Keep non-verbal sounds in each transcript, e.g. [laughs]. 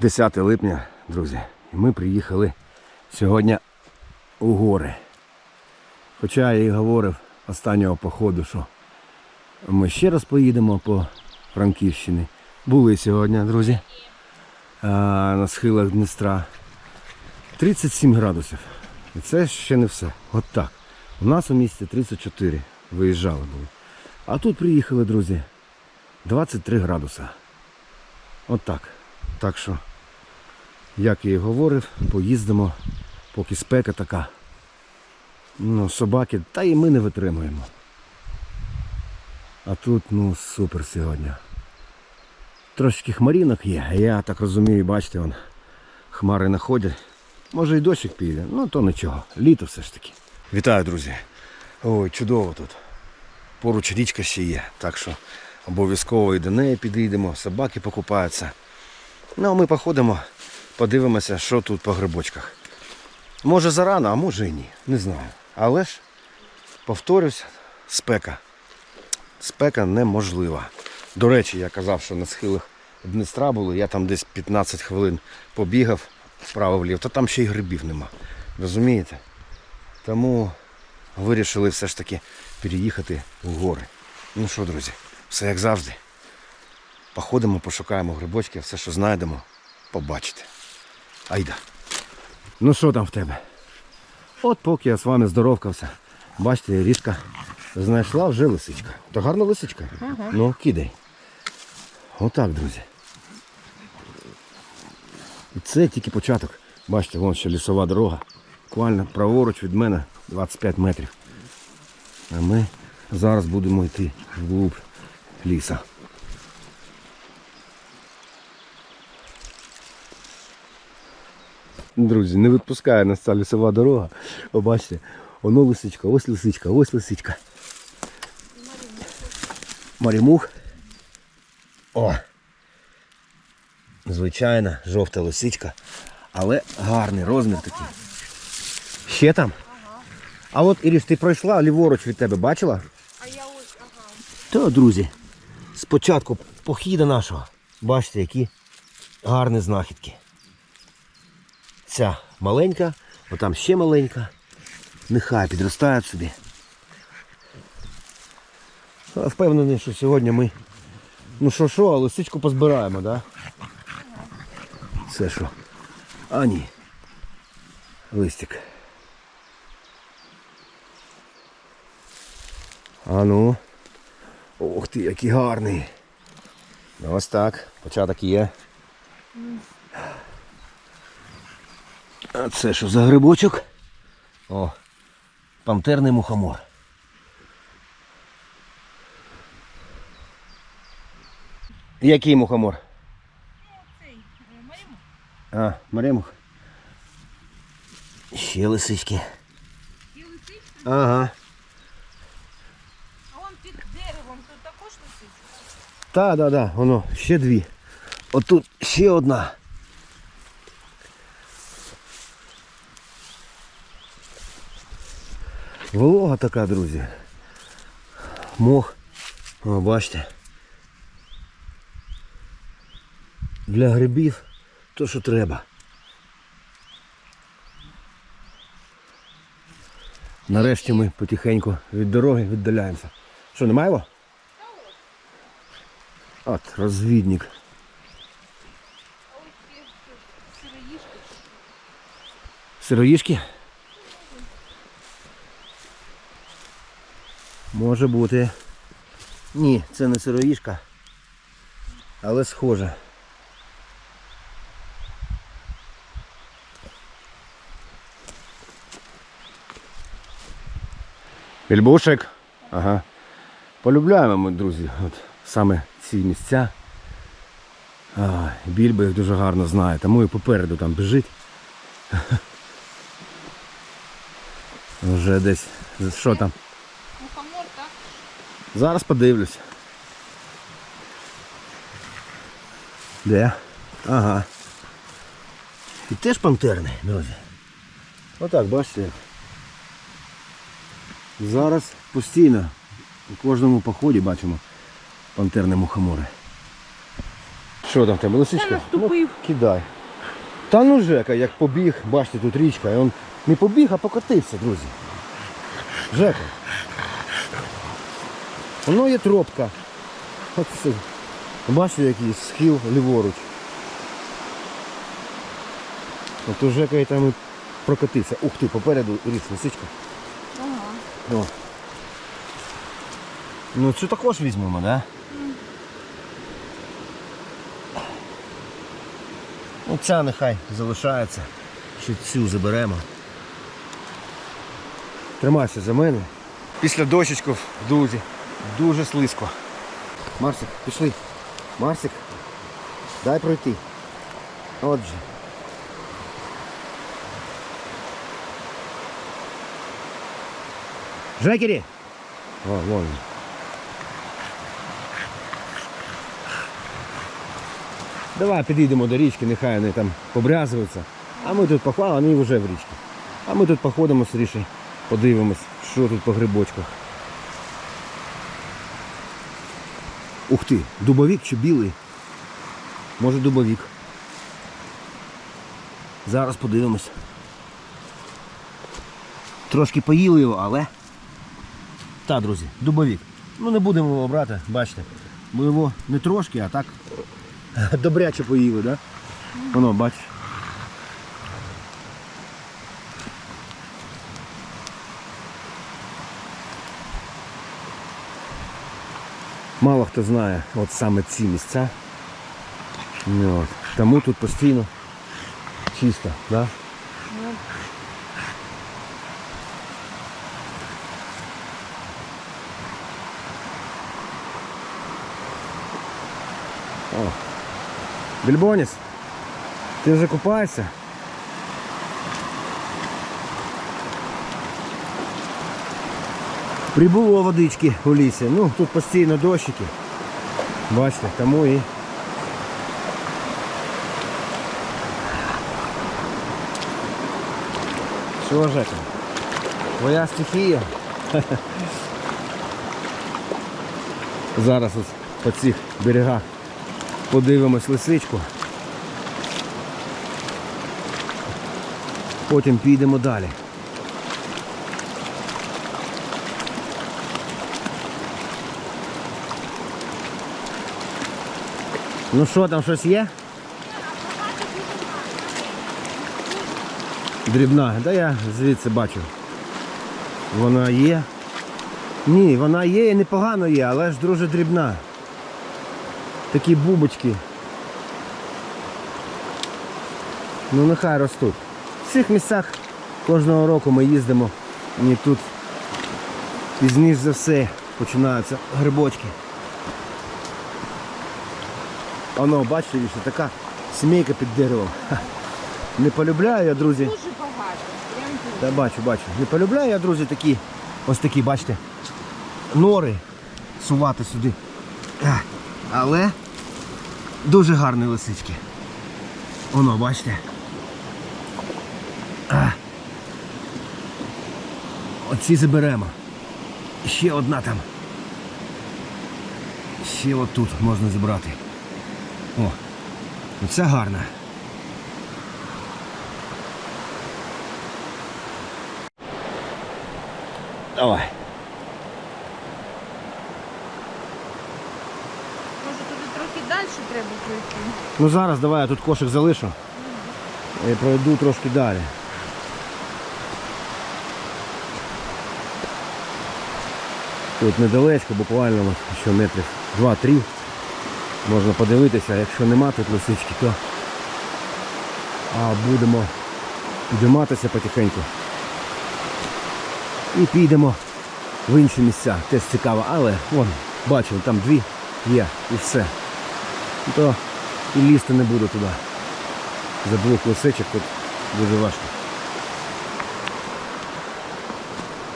10 липня, друзі, і ми приїхали сьогодні у гори. Хоча я і говорив останнього походу, що ми ще раз поїдемо по Франківщині. Були сьогодні, друзі, на схилах Дністра. 37 градусів. І це ще не все. От так. У нас у місті 34 виїжджали були. А тут приїхали, друзі, 23 градуса. От так. Так що, як я і говорив, поїздимо, поки спека така. Ну, собаки, та і ми не витримуємо. А тут, ну, супер сьогодні. Трошки хмарінок є, я так розумію, бачите, вон, хмари находять. Може і дощик піде, ну то нічого. Літо все ж таки. Вітаю, друзі. Ой, чудово тут. Поруч річка ще є, так що обов'язково і до неї підійдемо, собаки покупаються. Ну, а ми походимо, подивимося, що тут по грибочках. Може зарано, а може і ні. Не знаю. Але ж, повторюсь, спека. Спека неможлива. До речі, я казав, що на схилах Дністра були, я там десь 15 хвилин побігав вправо-вліво, то там ще й грибів нема. Розумієте? Тому вирішили все ж таки переїхати в гори. Ну що, друзі, все як завжди. Походимо, пошукаємо грибочки, все, що знайдемо, побачите. Айда. Ну що там в тебе? От поки я з вами здоровкався. Бачите, річка знайшла вже лисичка. То гарна лисичка? Ну, кидай. Отак, друзі. І це тільки початок. Бачите, вон ще лісова дорога. Буквально праворуч від мене 25 метрів. А ми зараз будемо йти вглуб ліса. Друзі, не відпускає нас ця лісова дорога. О, бачите, воно лисичка, ось лисичка, ось лисичка. Марімух. О! Звичайна жовта лисичка, але гарний розмір такий. Ще там? А от Іріш, ти пройшла ліворуч від тебе, бачила? А я ось, ага. То, друзі, спочатку похіда нашого. Бачите, які гарні знахідки. Ця маленька, отам ще маленька. Нехай підростають собі. Впевнений, що сьогодні ми. Ну що що, а лисичку позбираємо? Да? Це що? А ні. Листик. А ну. Ох ти, який гарний. Ну, Ось так. Початок є. А це що за грибочок? О, пантерний мухомор. Який мухомор? А, маремух. Ще лисички. І лисичка, Ага. а он під деревом тут також лисичка. Та, да, да, воно, ще дві. Отут ще одна. Волога така, друзі. Мох. О, бачите. Для грибів то, що треба. Нарешті ми потихеньку від дороги віддаляємося. Що, немає його? От, розвідник. Сироїшки. Сироїшки? Може бути. Ні, це не сироїшка. Але схоже. Більбушек. Ага. Полюбляємо ми, друзі, от саме ці місця. А, більбо їх дуже гарно знає, тому і попереду там біжить. [laughs] Вже десь. Що там? Зараз подивлюсь. Де? Ага. І теж пантерний, друзі. Отак, бачите. Зараз постійно у кожному поході бачимо пантерні мухомори. Що там в тебе, лисичка? Ну, кидай. Та ну Жека, як побіг, бачите, тут річка, і він не побіг, а покотився, друзі. Жека. Воно є тропка. От це. Бачите, який схил ліворуч. От у Жека і там і прокотився. Ух ти, попереду ріс лисичка. Ага. О. Ну цю також візьмемо, да? Ну ця нехай залишається. Ще цю заберемо. Тримайся за мене. Після дощечків, друзі, дуже слизько. Марсик, пішли. Марсик, дай пройти. Отже. Жекері! О, вон. Давай підійдемо до річки, нехай вони там побрязуються. А ми тут походимо, вони вже в річці. А ми тут походимо скоріше, подивимось, що тут по грибочках. Ух ти, дубовік чи білий? Може дубовік. Зараз подивимось. Трошки поїли його, але. Та, друзі, дубовік. Ну не будемо його брати, бачите. Ми його не трошки, а так [laughs] добряче поїли, да? Воно, бачиш. Хто знає от саме ці місця. Ну, От. Тому тут постійно чисто, да? О. Більбоніс, ти вже купаєшся? Прибуло водички у лісі. Ну, тут постійно дощики. Бачите, тому і. Що, Жека? Твоя стихія. [laughs] Зараз ось по цих берегах подивимось лисичку. Потім підемо далі. Ну що там щось є? Дрібна, да я звідси бачу. Вона є. Ні, вона є і непогано є, але ж дуже дрібна. Такі бубочки. Ну нехай ростуть. В цих місцях кожного року ми їздимо. І тут пізніше за все починаються грибочки. Оно, бачите, що така сімейка під деревом. Не полюбляю я, друзі. Дуже багато. Прям дуже. Та бачу, бачу. Не полюбляю я, друзі, такі, ось такі, бачите, нори сувати сюди. Але дуже гарні лисички. Воно, бачите. Оці заберемо. Ще одна там. Ще отут можна зібрати. О, оця гарна. Давай. Може туди трохи далі треба пройти. Ну зараз давай я тут кошик залишу. І пройду трошки далі. Тут недалечко, буквально ще метрів 2-3. Можна подивитися, якщо нема тут лисички, то а будемо підійматися потихеньку. І підемо в інші місця. Теж цікаво, але вон, бачив, там дві є і все. То і лізти не буду туди. За двох лисичок тут дуже важко.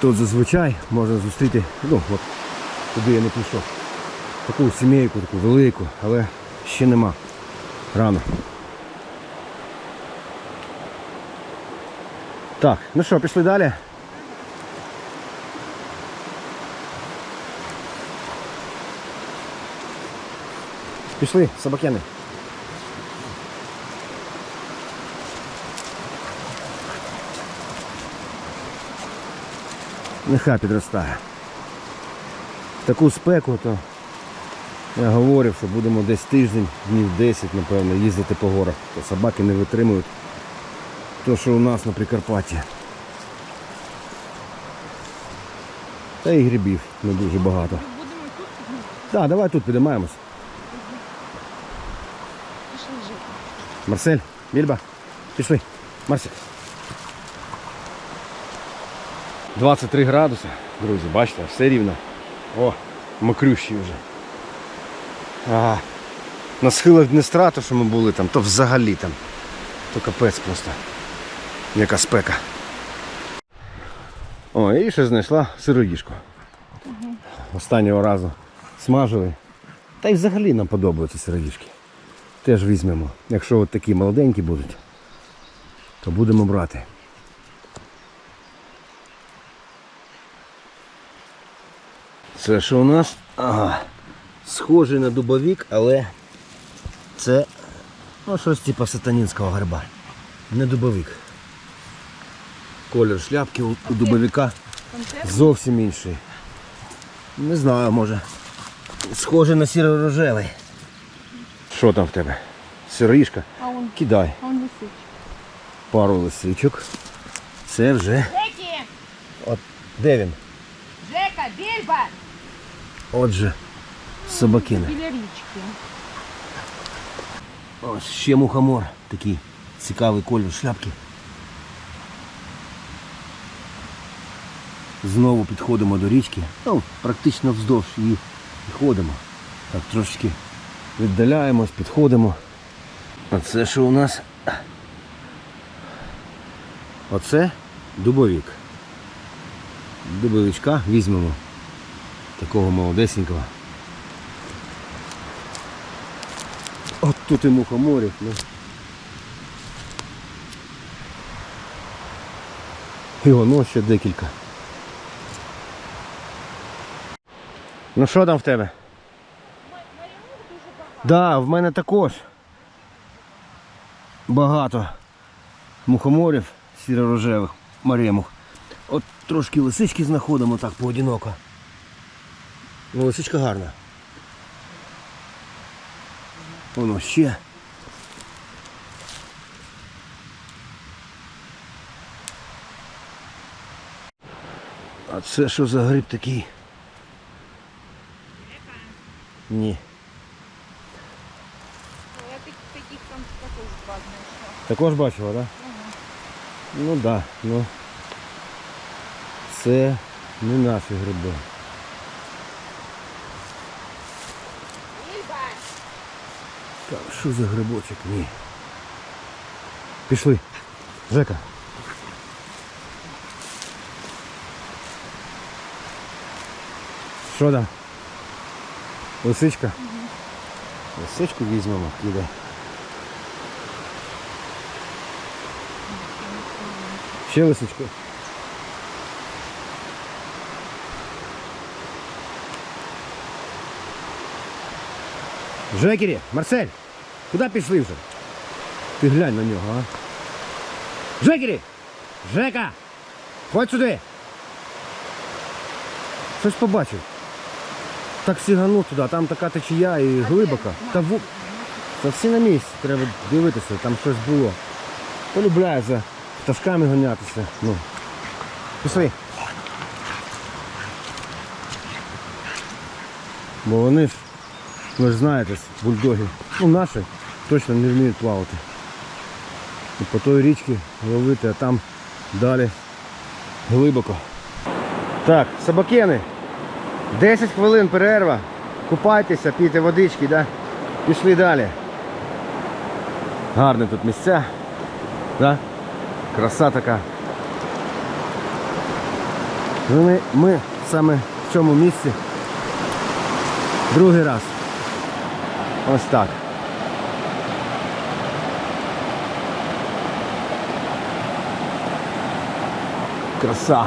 Тут зазвичай можна зустріти, ну от туди я не пішов таку сімейку, таку велику, але ще нема рано. Так, ну що, пішли далі. Пішли, собакяни. Нехай підростає. В таку спеку то я говорив, що будемо десь тиждень, днів 10, напевно, їздити по горах. То собаки не витримують. То, що у нас на Прикарпатті. Та і грибів не дуже багато. Будемо тут Так, давай тут підіймаємось. Марсель, Більба, пішли. Марсик. 23 градуси, друзі, бачите, все рівно. О, мокрющі вже. А, на схилах Днестра, то що ми були там, то взагалі там. То капець просто. Яка спека. О, і ще знайшла сироїжку. Останнього разу смажили. Та й взагалі нам подобаються сироїжки. Теж візьмемо. Якщо от такі молоденькі будуть, то будемо брати. Це що у нас? Ага. Схожий на дубовік, але це ну, щось типу сатанінського гриба. Не дубовик. Колір шляпки у, у дубовика зовсім інший. Не знаю, може. Схоже на сіро-рожевий. Що там в тебе? Сироїшка? Он, Кидай а он висить. пару лисичок. Це вже. От де він? Жека, Більба! Отже, собакини. Біля річки. Ось ще мухомор. Такий цікавий колір шляпки. Знову підходимо до річки. Ну, практично вздовж її і ходимо. Так трошечки віддаляємось, підходимо. А це що у нас? Оце дубовік. Дубовичка візьмемо. Такого молодесенького. От тут і мухоморів. Ну. І воно ще декілька. Ну що там в тебе? Да, в мене також багато мухоморів сіро-рожевих, маремух. От трошки лисички знаходимо так поодиноко. Ну, лисичка гарна. Воно ще. А це що за гриб такий? Ні. Я таких там також два знайшла. Також бачила, так? Да? Ну так, да, ну це не наші гриби. Так, що за грибочок? Ні. Пішли. Жека. Що там? Лисичка? Лисичку візьмемо, кидай. Ще лисичку. Жекері, Марсель, куди пішли вже? Ти глянь на нього, а? Жекері! Жека! Ходь сюди! Щось побачив. Так сіганув туди, там така течія і глибока. Та ву... Та всі на місці, треба дивитися, там щось було. Полюбляє за пташками гонятися. Ну. Пішли. Бо вони ж, ви ж знаєте, бульдоги, ну наші точно не вміють плавати. І по той річці ловити, а там далі глибоко. Так, собакени. 10 хвилин перерва. Купайтеся, пійте водички, да? пішли далі. Гарне тут місця. Да? Краса така. Ну, Ми, ми саме в цьому місці другий раз. Ось так. Краса.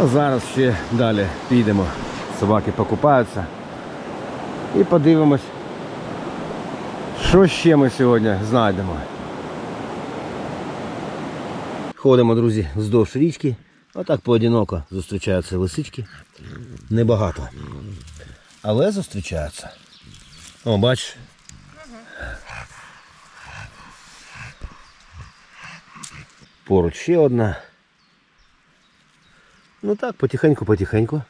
А зараз ще далі підемо. Собаки покупаються. І подивимось, що ще ми сьогодні знайдемо. Ходимо, друзі, вздовж річки. Отак поодиноко зустрічаються лисички. Небагато. Але зустрічаються. О, бачиш. Поруч ще одна. Ну так, потихеньку-потихеньку.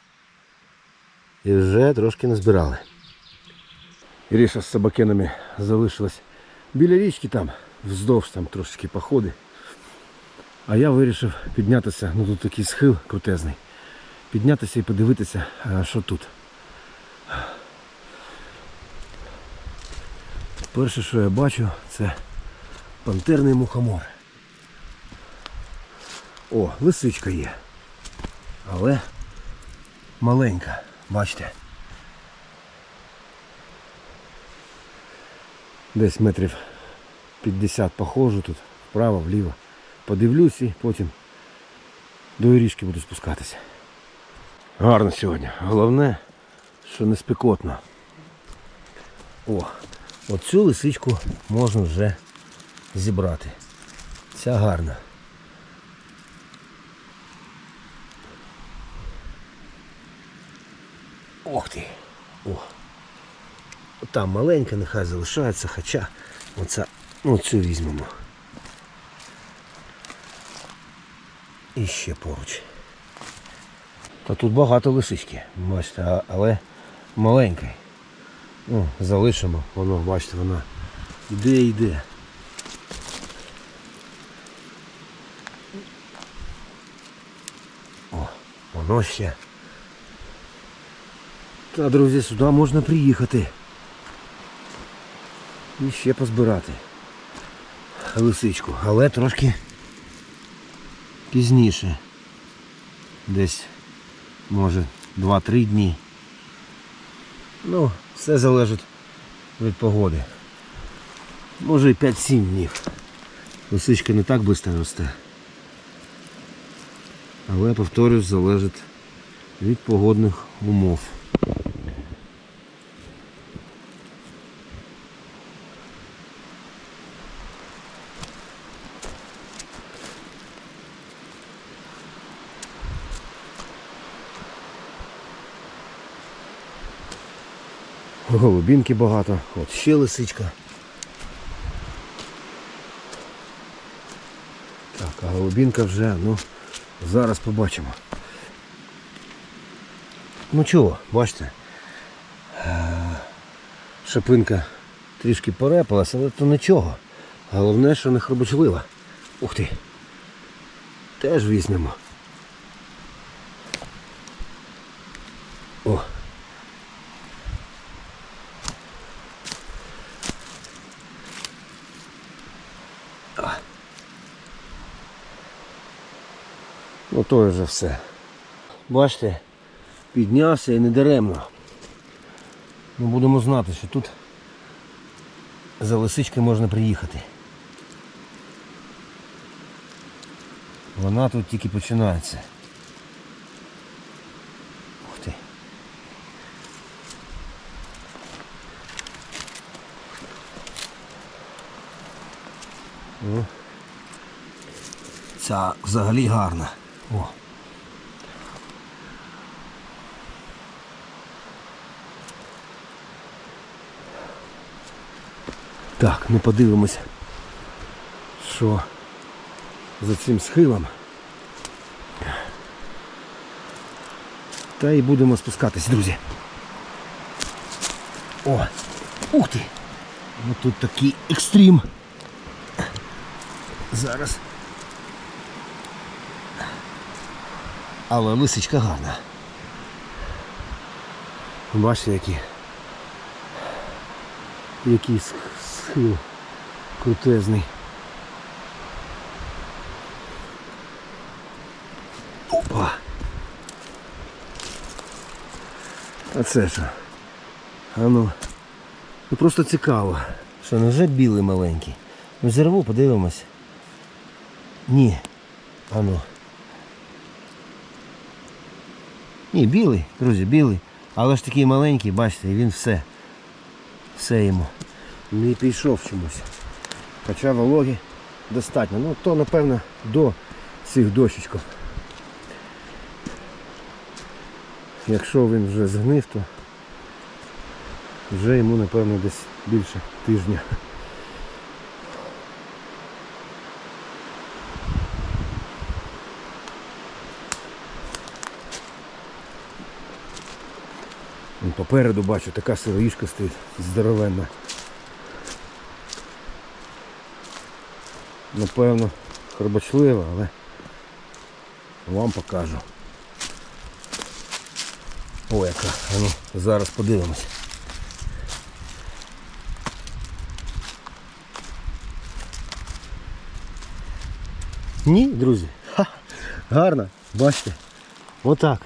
І вже трошки назбирали. Іріша з собакенами залишилась біля річки там, вздовж там трошечки походи. А я вирішив піднятися, ну тут такий схил крутезний. Піднятися і подивитися, що тут. Перше, що я бачу, це пантерний мухомор. О, лисичка є. Але маленька, бачите. Десь метрів 50 походжу тут, вправо, вліво. Подивлюсь і потім до річки буду спускатися. Гарно сьогодні. Головне, що не спекотно. О, оцю лисичку можна вже зібрати. Ця гарна. Ох ти! О! Там маленька, нехай залишається, хоча оця, ну цю візьмемо. І ще поруч. Та тут багато лисички, бачите, але маленький. Ну, залишимо, воно, бачите, вона йде йде. О, воно ще. Та, друзі, сюди можна приїхати. І ще позбирати лисичку, але трошки пізніше. Десь, може, 2-3 дні. Ну, все залежить від погоди. Може і 5-7 днів. Лисичка не так швидко росте. Але, повторюсь, залежить від погодних умов. Голубінки багато. От ще лисичка. Так, а голубінка вже, ну, зараз побачимо. Ну чого, бачите? Е, Шипинка трішки порепалась, але то нічого. Головне, що не хробочлива. Ух ти. Теж візьмемо. О, Ну то вже все. Бачите, піднявся і не даремно. Ми будемо знати, що тут за лисички можна приїхати. Вона тут тільки починається. Ух ти. Ця взагалі гарна. О. Так, ну подивимося, що за цим схилом. Та і будемо спускатись, друзі. О! Ух ти! Ну тут такий екстрім. Зараз. Але лисичка гарна. Бачите, які. Який схил крутезний. Опа! А це що? А ну. Ну просто цікаво. Що, невже білий маленький? Ну зірву, подивимось. Ні. А ну. Ні, білий, друзі, білий. Але ж такий маленький, бачите, він все. Все йому. Не пішов чомусь. Хоча вологи достатньо. Ну то напевно до цих дощечків. Якщо він вже згнив, то вже йому напевно десь більше тижня. Попереду бачу, така сироїшка стоїть здоровенна. Напевно, хробочлива, але вам покажу. О, яка. Ну, зараз подивимось. Ні, друзі. Ха, гарно. Бачите. Отак.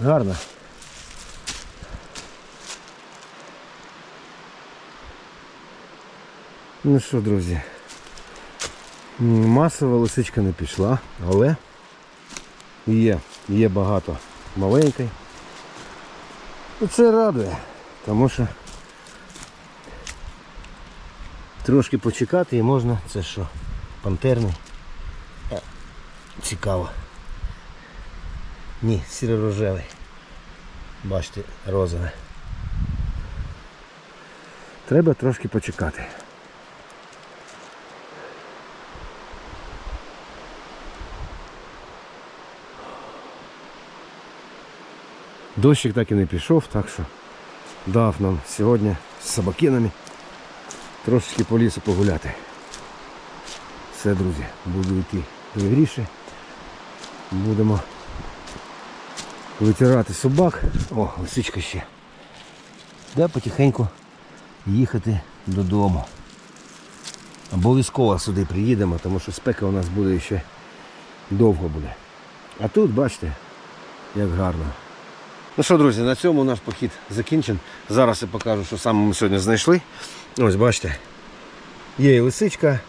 Гарно. Ну що, друзі, масова лисичка не пішла, але є, є багато маленької. І це радує, тому що трошки почекати і можна, це що, пантерний. Е, Цікаво. Ні, сіро-рожевий. Бачите, розове. Треба трошки почекати. Дощик так і не пішов, так що дав нам сьогодні з собакинами трошечки по лісу погуляти. Все, друзі, буду йти вигріше. Будемо витирати собак. О, лисичка ще. Да, потихеньку їхати додому. Обов'язково сюди приїдемо, тому що спека у нас буде ще довго буде. А тут, бачите, як гарно. Ну що, друзі, на цьому наш похід закінчен. Зараз я покажу, що саме ми сьогодні знайшли. Ось бачите, є і лисичка,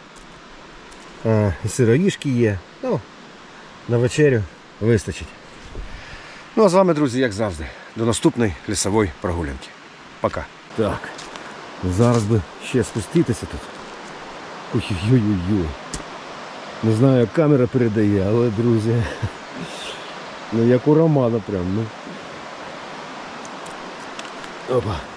і сироїшки є. Ну, на вечерю вистачить. Ну а з вами, друзі, як завжди, до наступної лісової прогулянки. Пока. Так. Зараз би ще спуститися тут. Ой-ой-ой-ой. Не знаю, як камера передає, але, друзі. [laughs] Ну як у Романа прям. Ну. Опа.